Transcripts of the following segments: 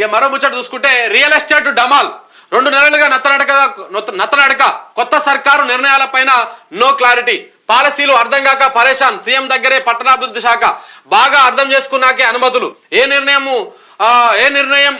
ఇక మరో ముచ్చట చూసుకుంటే రియల్ ఎస్టేట్ డమాల్ రెండు నెలలుగా నత్తనడక నత్తనడక కొత్త సర్కారు నిర్ణయాలపైన నో క్లారిటీ పాలసీలు అర్థం కాక పరేషాన్ సీఎం దగ్గరే పట్టణాభివృద్ధి శాఖ బాగా అర్థం చేసుకున్నాకే అనుమతులు. ఏ నిర్ణయము ఏ నిర్ణయం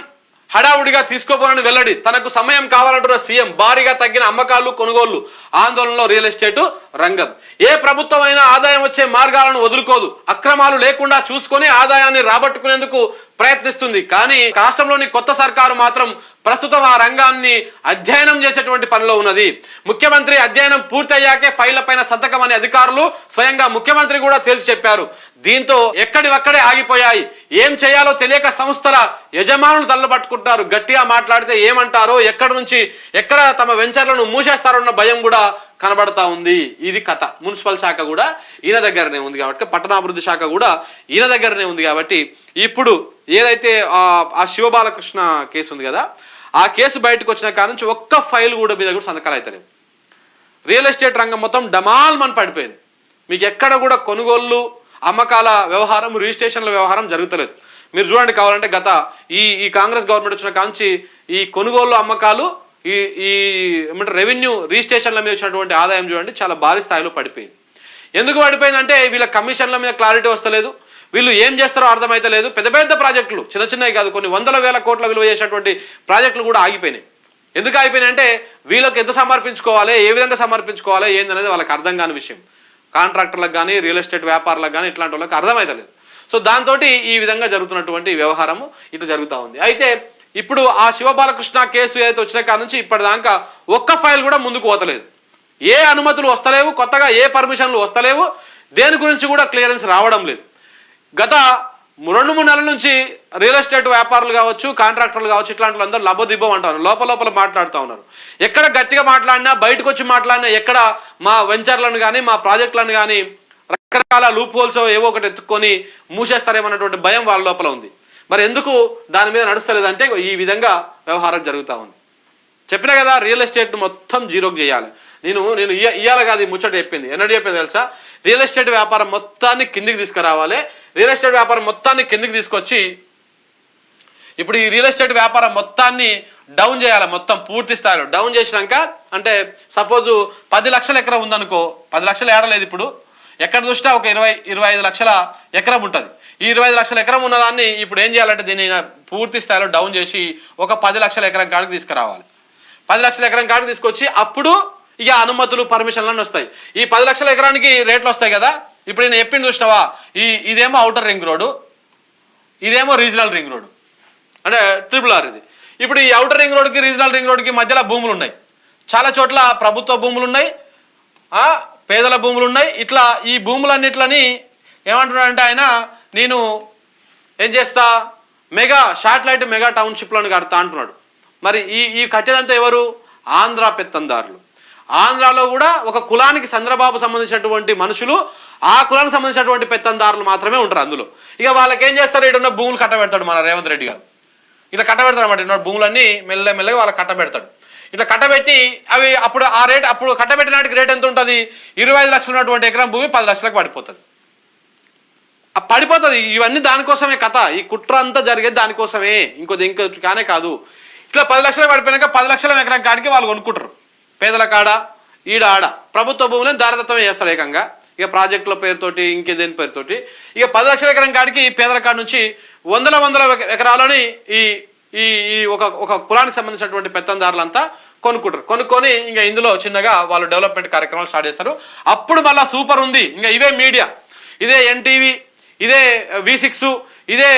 హడావుడిగా తీసుకోబోనని వెల్లడి. తనకు సమయం కావాలంటున్న సీఎం భారీగా తగ్గిన అమ్మకాలు కొనుగోళ్ళు ఆందోళనలో రియల్ ఎస్టేట్ రంగం. ఏ ప్రభుత్వమైనా ఆదాయం వచ్చే మార్గాలను వదులుకోదు. అక్రమాలు లేకుండా చూసుకొని ఆదాయాన్ని రాబట్టుకునేందుకు ప్రయత్నిస్తుంది. కానీ రాష్ట్రంలోని కొత్త సర్కారు మాత్రం ప్రస్తుతం ఆ రంగాన్ని అధ్యయనం చేసేటువంటి పనిలో ఉన్నది. ముఖ్యమంత్రి అధ్యయనం పూర్తయ్యాకే ఫైళ్ళ పైన సంతకం అనే అధికారులు స్వయంగా ముఖ్యమంత్రి కూడా తేల్చి చెప్పారు. దీంతో ఎక్కడివక్కడే ఆగిపోయాయి. ఏం చేయాలో తెలియక సంస్థల యజమానులు తల్లబట్టుకుంటారు గట్టిగా మాట్లాడితే ఏమంటారో ఎక్కడి నుంచి ఎక్కడ తమ వెంచర్లను మూసేస్తారన్న భయం కూడా కనబడతా ఉంది. ఇది కథ. మున్సిపల్ శాఖ కూడా ఈయన దగ్గరనే ఉంది కాబట్టి పట్టణాభివృద్ధి శాఖ కూడా ఈయన దగ్గరనే ఉంది కాబట్టి ఇప్పుడు ఏదైతే ఆ శివబాలకృష్ణ కేసు ఉంది కదా ఆ కేసు బయటకు వచ్చిన కాడ నుంచి ఒక్క ఫైల్ కూడా మీద కూడా సంతకాలు అవుతలేవు రియల్ ఎస్టేట్ రంగం మొత్తం డమాల్మని పడిపోయింది. మీకు ఎక్కడ కూడా కొనుగోళ్ళు అమ్మకాల వ్యవహారం రిజిస్ట్రేషన్ల వ్యవహారం జరుగుతలేదు. మీరు చూడండి కావాలంటే గత ఈ ఈ కాంగ్రెస్ గవర్నమెంట్ వచ్చిన కాంచి ఈ కొనుగోళ్ళు అమ్మకాలు ఈ ఈ ఏమంటారు రెవెన్యూ రిజిస్ట్రేషన్ల మీద వచ్చినటువంటి ఆదాయం చూడండి చాలా భారీ స్థాయిలో పడిపోయింది. ఎందుకు పడిపోయిందంటే వీళ్ళ కమిషన్ల మీద క్లారిటీ వస్తలేదు. వీళ్ళు ఏం చేస్తారో అర్థమైతలేదు. పెద్ద పెద్ద ప్రాజెక్టులు చిన్న చిన్నవి కాదు కొన్ని వందల వేల కోట్ల విలువ చేసినటువంటి ప్రాజెక్టులు కూడా ఆగిపోయినాయి. ఎందుకు ఆగిపోయినాయి అంటే వీళ్ళకి ఎంత సమర్పించుకోవాలి ఏ విధంగా సమర్పించుకోవాలి ఏందనేది వాళ్ళకి అర్థం కాని విషయం. కాంట్రాక్టర్లకు కానీ రియల్ ఎస్టేట్ వ్యాపారులకు కానీ ఇట్లాంటి వాళ్ళకి అర్థమైతలేదు. సో దాంతో ఈ విధంగా జరుగుతున్నటువంటి వ్యవహారము ఇట్లా జరుగుతూ ఉంది. అయితే ఇప్పుడు ఆ శివబాలకృష్ణ కేసు ఏదైతే వచ్చిన కాడ నుంచి ఇప్పటిదాకా ఒక్క ఫైల్ కూడా ముందుకు పోతలేదు. ఏ అనుమతులు వస్తలేవు కొత్తగా ఏ పర్మిషన్లు వస్తలేవు దేని గురించి కూడా క్లియరెన్స్ రావడం లేదు. గత రెండు మూడు నెలల నుంచి రియల్ ఎస్టేట్ వ్యాపారులు కావచ్చు కాంట్రాక్టర్లు కావచ్చు ఇట్లాంటి వాళ్ళందరూ లబ్బదిబ్బం అంటారు లోపల లోపల మాట్లాడుతూ ఉన్నారు. ఎక్కడ గట్టిగా మాట్లాడినా బయటకు వచ్చి మాట్లాడినా ఎక్కడ మా వెంచర్లను కానీ మా ప్రాజెక్టులను కానీ రకరకాల లూప్ హోల్స్ ఏవో ఒకటి ఎత్తుక్కొని మూసేస్తారేమన్నటువంటి భయం వాళ్ళ లోపల ఉంది. మరి ఎందుకు దాని మీద నడుస్తలేదంటే ఈ విధంగా వ్యవహారం జరుగుతూ ఉంది. చెప్పినా కదా రియల్ ఎస్టేట్ మొత్తం జీరోకి చేయాలి. నేను నేను ఇయ్య- ఇయ్యాల కాదు ఈ ముచ్చట చెప్పింది. ఎన్నడూ చెప్పింది తెలుసా? రియల్ ఎస్టేట్ వ్యాపారం మొత్తాన్ని కిందికి తీసుకురావాలి. రియల్ ఎస్టేట్ వ్యాపారం మొత్తాన్ని కిందికి తీసుకొచ్చి ఇప్పుడు ఈ రియల్ ఎస్టేట్ వ్యాపారం మొత్తాన్ని డౌన్ చేయాలి. మొత్తం పూర్తి స్థాయిలో డౌన్ చేసినాక అంటే సపోజు పది లక్షల ఎకరం ఉందనుకో పది లక్షలు ఏడలేదు ఇప్పుడు. ఎక్కడ చూసినా ఒక ఇరవై ఇరవై ఐదు లక్షల ఎకరం ఉంటుంది. ఈ ఇరవై ఐదు లక్షల ఎకరం ఉన్నదాన్ని ఇప్పుడు ఏం చేయాలంటే దీన్ని పూర్తి స్థాయిలో డౌన్ చేసి ఒక పది లక్షల ఎకరం కాడికి తీసుకురావాలి. పది లక్షల ఎకరం కాడికి తీసుకొచ్చి అప్పుడు ఇక అనుమతులు పర్మిషన్లన్నీ వస్తాయి. ఈ పది లక్షల ఎకరానికి రేట్లు వస్తాయి కదా? ఇప్పుడు నేను చెప్పింది చూసినావా? ఈ ఇదేమో అవుటర్ రింగ్ రోడ్డు ఇదేమో రీజనల్ రింగ్ రోడ్డు. అంటే ట్రిపుల్ ఆర్ ఇది. ఇప్పుడు ఈ అవుటర్ రింగ్ రోడ్కి రీజనల్ రింగ్ రోడ్కి మధ్యలో భూములు ఉన్నాయి. చాలా చోట్ల ప్రభుత్వ భూములు ఉన్నాయి. పేదల భూములు ఉన్నాయి. ఇట్లా ఈ భూములన్నిట్లని ఏమంటున్నాడంటే ఆయన నేను ఏం చేస్తా? మెగా శాటిలైట్ మెగా టౌన్షిప్లను కడతా అంటున్నాడు. మరి ఈ ఈ కట్టేదంతా ఎవరు? ఆంధ్ర పెత్తందారులు. ఆంధ్రాలో కూడా ఒక కులానికి చంద్రబాబు సంబంధించినటువంటి మనుషులు ఆ కులానికి సంబంధించినటువంటి పెత్తందారులు మాత్రమే ఉంటారు అందులో. ఇక వాళ్ళకి ఏం చేస్తారు? ఇక్కడ భూములు కట్టబెడతాడు మన రేవంత్ రెడ్డి గారు. ఇట్లా కట్టబెడతాడు అనమాట ఇన్నో భూములన్నీ మెల్ల మెల్లగా వాళ్ళకి కట్టబెడతాడు. ఇట్లా కట్టబెట్టి అవి అప్పుడు ఆ రేట్ అప్పుడు కట్టబెట్టినాటికి రేట్ ఎంత ఉంటుంది? ఇరవై ఐదు లక్షలు ఉన్నటువంటి ఎకరం భూమి పది లక్షలకు పడిపోతుంది. పడిపోతుంది. ఇవన్నీ దానికోసమే కథ. ఈ కుట్ర అంతా జరిగేది దానికోసమే. ఇంకో ఇంకో కానే కాదు. ఇట్లా పది లక్షలు పడిపోయినాక పది లక్షల ఎకరం కాడికి వాళ్ళు కొనుక్కుంటారు. పేదల కాడ ఈడ ఆడ. ప్రభుత్వ భూములను దారదత్వం చేస్తారు ఏకంగా. ఇక ప్రాజెక్టుల పేరుతోటి ఇంకేదేని పేరుతోటి. ఇక పది లక్షల ఎకరం కాడికి పేదల కాడ నుంచి వందల వందల ఎకరాలని ఈ ఈ ఈ ఒక ఒక కులానికి సంబంధించినటువంటి పెత్తందారులంతా కొనుక్కుంటారు. కొనుక్కొని ఇంకా ఇందులో చిన్నగా వాళ్ళు డెవలప్మెంట్ కార్యక్రమాలు స్టార్ట్ చేస్తారు. అప్పుడు మళ్ళీ సూపర్ ఉంది. ఇంకా ఇవే మీడియా. ఇదే ఎన్టీవీ ఇదే వి సిక్స్ ఇదే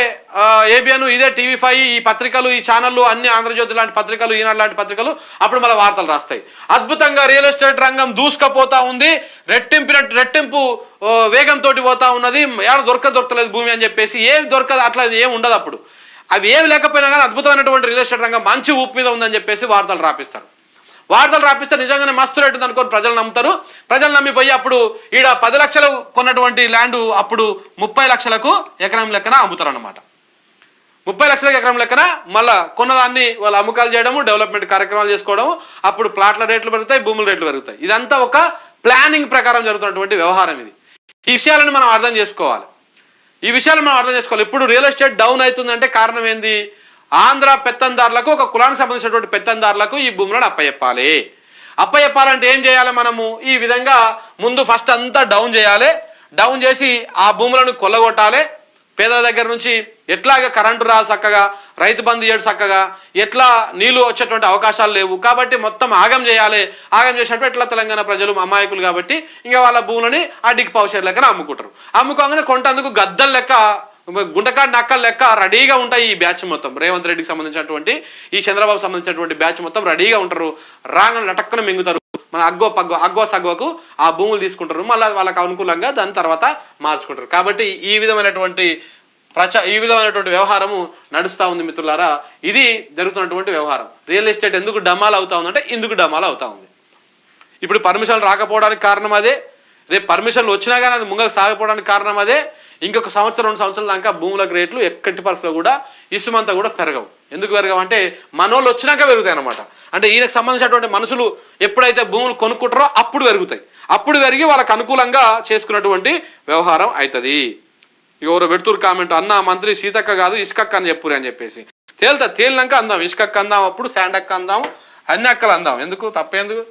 ఏబిఎన్ ఇదే టీవీ ఫైవ్ ఈ పత్రికలు ఈ ఛానళ్ళు అన్ని ఆంధ్రజ్యోతి లాంటి పత్రికలు ఈనాడు లాంటి పత్రికలు అప్పుడు మళ్ళీ వార్తలు రాస్తాయి. అద్భుతంగా రియల్ ఎస్టేట్ రంగం దూసుకపోతా ఉంది రెట్టింపినట్టు రెట్టింపు వేగంతో పోతా ఉన్నది ఏడ దొరక దొరకలేదు భూమి అని చెప్పేసి ఏం దొరకదు అట్లా ఏం ఉండదు అప్పుడు. అవి ఏమి లేకపోయినా కానీ అద్భుతమైనటువంటి రియల్ ఎస్టేట్ రంగం మంచి ఊపు మీద ఉందని చెప్పేసి వార్తలు రాపిస్తారు. వార్తలు రాపిస్తే నిజంగానే మస్తు రేటు అనుకోని ప్రజలు నమ్ముతారు. ప్రజలు నమ్మిపోయి అప్పుడు ఈడ పది లక్షలు కొన్నటువంటి ల్యాండ్ అప్పుడు ముప్పై లక్షలకు ఎకరం లెక్కన అమ్ముతారు అనమాట ముప్పై లక్షల ఎకరం లెక్కన మళ్ళా కొన్నదాన్ని వాళ్ళు అమ్మకాలు చేయడము డెవలప్మెంట్ కార్యక్రమాలు చేసుకోవడం అప్పుడు ప్లాట్ల రేట్లు పెరుగుతాయి భూముల రేట్లు పెరుగుతాయి. ఇదంతా ఒక ప్లానింగ్ ప్రకారం జరుగుతున్నటువంటి వ్యవహారం ఇది. ఈ విషయాలను మనం అర్థం చేసుకోవాలి. ఈ విషయాలు మనం అర్థం చేసుకోవాలి. ఇప్పుడు రియల్ ఎస్టేట్ డౌన్ అవుతుందంటే కారణం ఏంది? ఆంధ్ర పెత్తందారులకు ఒక కులానికి సంబంధించినటువంటి పెత్తందారులకు ఈ భూములను అప్పచెప్పాలి అప్పచెప్పాలంటే ఏం చేయాలి మనము? ఈ విధంగా ముందు ఫస్ట్ అంతా డౌన్ చేయాలి. డౌన్ చేసి ఆ భూములను కొల్లగొట్టాలి. పేదల దగ్గర నుంచి ఎట్లాగ కరెంటు రాదు చక్కగా రైతు బంధు చేయడు చక్కగా ఎట్లా నీళ్ళు వచ్చేటువంటి అవకాశాలు లేవు. కాబట్టి మొత్తం ఆగం చేయాలి. ఆగం చేసినట్టు ఎట్లా తెలంగాణ ప్రజలు అమాయకులు కాబట్టి ఇంకా వాళ్ళ భూములని అడ్డికి పౌషర్ లెక్కన అమ్ముకుంటారు. అమ్ముకోగానే కొంటందుకు గద్దల లెక్క గుండకా నక్క లెక్క రెడీగా ఉంటాయి ఈ బ్యాచ్ మొత్తం. రేవంత్ రెడ్డికి సంబంధించినటువంటి ఈ చంద్రబాబు సంబంధించినటువంటి బ్యాచ్ మొత్తం రెడీగా ఉంటారు. రాగానే లటక్కన మింగుతారు. మన అగ్గో పగ్గో అగ్గో సగ్గోకు ఆ భూములు తీసుకుంటారు. మళ్ళీ వాళ్ళకి అనుకూలంగా దాని తర్వాత మార్చుకుంటారు. కాబట్టి ఈ విధమైనటువంటి ప్రచ ఈ విధమైనటువంటి వ్యవహారము నడుస్తూ ఉంది మిత్రులారా. ఇది జరుగుతున్నటువంటి వ్యవహారం. రియల్ ఎస్టేట్ ఎందుకు డమాల్ అవుతా ఉందంటే ఇందుకు డమాల్ అవుతా ఉంది. ఇప్పుడు పర్మిషన్లు రాకపోవడానికి కారణం అదే. రేపు పర్మిషన్లు వచ్చినా కానీ అది ముంగకు సాగిపోవడానికి కారణం అదే. ఇంకొక సంవత్సరం రెండు సంవత్సరాల దాకా భూములకు రేట్లు ఎక్కటి పరిస్థితుల్లో కూడా ఇసుమంతా కూడా పెరగవు. ఎందుకు పెరగవు అంటే మనోళ్ళు వచ్చినాక పెరుగుతాయి అనమాట అంటే ఈయనకు సంబంధించినటువంటి మనుషులు ఎప్పుడైతే భూములు కొనుక్కుంటారో అప్పుడు పెరుగుతాయి. అప్పుడు పెరిగి వాళ్ళకు అనుకూలంగా చేసుకున్నటువంటి వ్యవహారం అవుతుంది ఎవరో పెడుతురు కామెంట్ అన్న మంత్రి సీతక్క కాదు ఇసుకక్క అని చెప్పురు అని చెప్పేసి. తేలుతా తేలినాక అందాం. ఇసుకక్క అందాం అప్పుడు శాండ్ అక్క అందాం అన్ని అక్కలు అందాం. ఎందుకు? తప్పేందుకు?